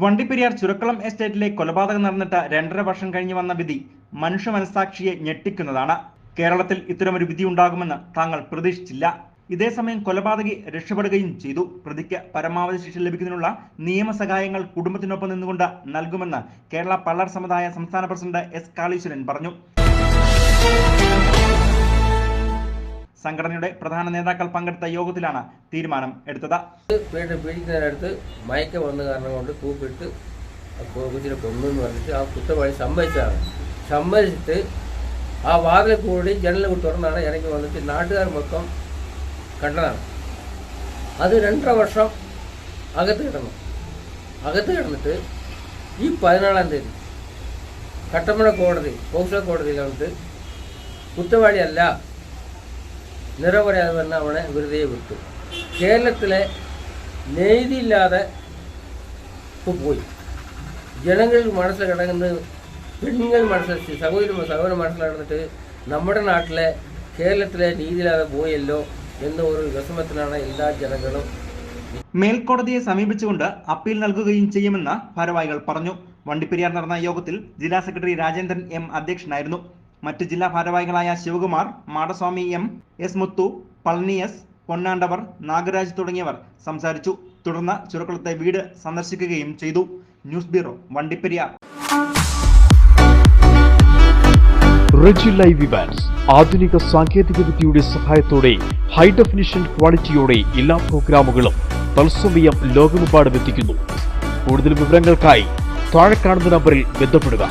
വണ്ടിപ്പെരിയാർ ചുരക്കുളം എസ്റ്റേറ്റിലെ കൊലപാതകം നടന്നിട്ട് രണ്ടര വർഷം കഴിഞ്ഞു വന്ന വിധി മനുഷ്യ മനസാക്ഷിയെ ഞെട്ടിക്കുന്നതാണ്. കേരളത്തിൽ ഇത്തരമൊരു വിധി ഉണ്ടാകുമെന്ന് താങ്കൾ പ്രതീക്ഷിച്ചില്ല. ഇതേസമയം കൊലപാതകി രക്ഷപ്പെടുകയും ചെയ്തു. പ്രതിക്ക് പരമാവധി ശിക്ഷ ലഭിക്കുന്നതിനുള്ള നിയമസഹായങ്ങൾ കുടുംബത്തിനൊപ്പം നിന്നുകൊണ്ട് നൽകുമെന്ന് കേരള പള്ളർ സമുദായ സംസ്ഥാന പ്രസിഡന്റ് എസ് കാളീശ്വരൻ പറഞ്ഞു. സംഘടനയുടെ പ്രധാന നേതാക്കൾ പങ്കെടുത്ത യോഗത്തിലാണ് തീരുമാനം എടുത്തത്. പീഡ പീഡിക്കുന്നതിനടുത്ത് മയക്കം വന്ന കാരണം കൊണ്ട് കൂപ്പിട്ട് കൊച്ചിനെ കൊന്നു എന്ന് പറഞ്ഞിട്ട് ആ കുറ്റവാളി സമ്മതിച്ചതാണ് സമ്മതിച്ചിട്ട് ആ വാതിൽ കൂടി ജനലിൽ തുറന്നാണ് ഇറങ്ങി വന്നിട്ട് നാട്ടുകാർ മൊത്തം കണ്ടതാണ്. അത് രണ്ടര വർഷം അകത്ത് കിടന്നു. അകത്ത് കിടന്നിട്ട് ഈ പതിനാലാം തീയതി കട്ടപ്പന കോടതി പോക്സോ കോടതിയിൽ വന്നിട്ട് കുറ്റവാളിയല്ല നിരപരാധി വന്ന് അവനെ വെറുതെ വിട്ടു. കേരളത്തിലെ നീതിയില്ലാതെ പോയി. ജനങ്ങൾ മനസ്സിൽ കിടക്കുന്നത് പെണ്ണുങ്ങൾ മനസ്സിലാക്കി സഹോദരി സഹോദരൻ മനസ്സിൽ കിടന്നിട്ട് നമ്മുടെ നാട്ടിലെ കേരളത്തിലെ നീതിയില്ലാതെ പോയല്ലോ എന്ന ഒരു വിഷമത്തിലാണ് എല്ലാ ജനങ്ങളും. മേൽക്കോടതിയെ സമീപിച്ചുകൊണ്ട് അപ്പീൽ നൽകുകയും ചെയ്യുമെന്ന് ഭാരവാഹികൾ പറഞ്ഞു. വണ്ടിപ്പെരിയാർ നടന്ന യോഗത്തിൽ ജില്ലാ സെക്രട്ടറി രാജേന്ദ്രൻ എം അധ്യക്ഷനായിരുന്നു. മറ്റ് ജില്ലാ ഭാരവാഹികളായ Sivakumar Madaswamy M S Muthu Palani S Ponnandavar Nagaraj തുടങ്ങിയവർ സംസാരിച്ചു. തുടർന്ന് ചുരക്കുളത്തെ വീട് സന്ദർശിക്കുകയും ചെയ്തു. News bureau Vandiperiyar. Reji live Evans ആധുനിക സാങ്കേതിക വിദ്യയുടെ സഹായത്തോടെ ഹൈ ഡെഫിനിഷൻ ക്വാളിറ്റിയോടെ എല്ലാ പ്രോഗ്രാമുകളും തത്സമയം ലോകമെമ്പാടും എത്തിക്കുന്നു. കൂടുതൽ വിവരങ്ങൾക്കായി താഴെ കാണുന്ന നമ്പറിൽ ബന്ധപ്പെടുക.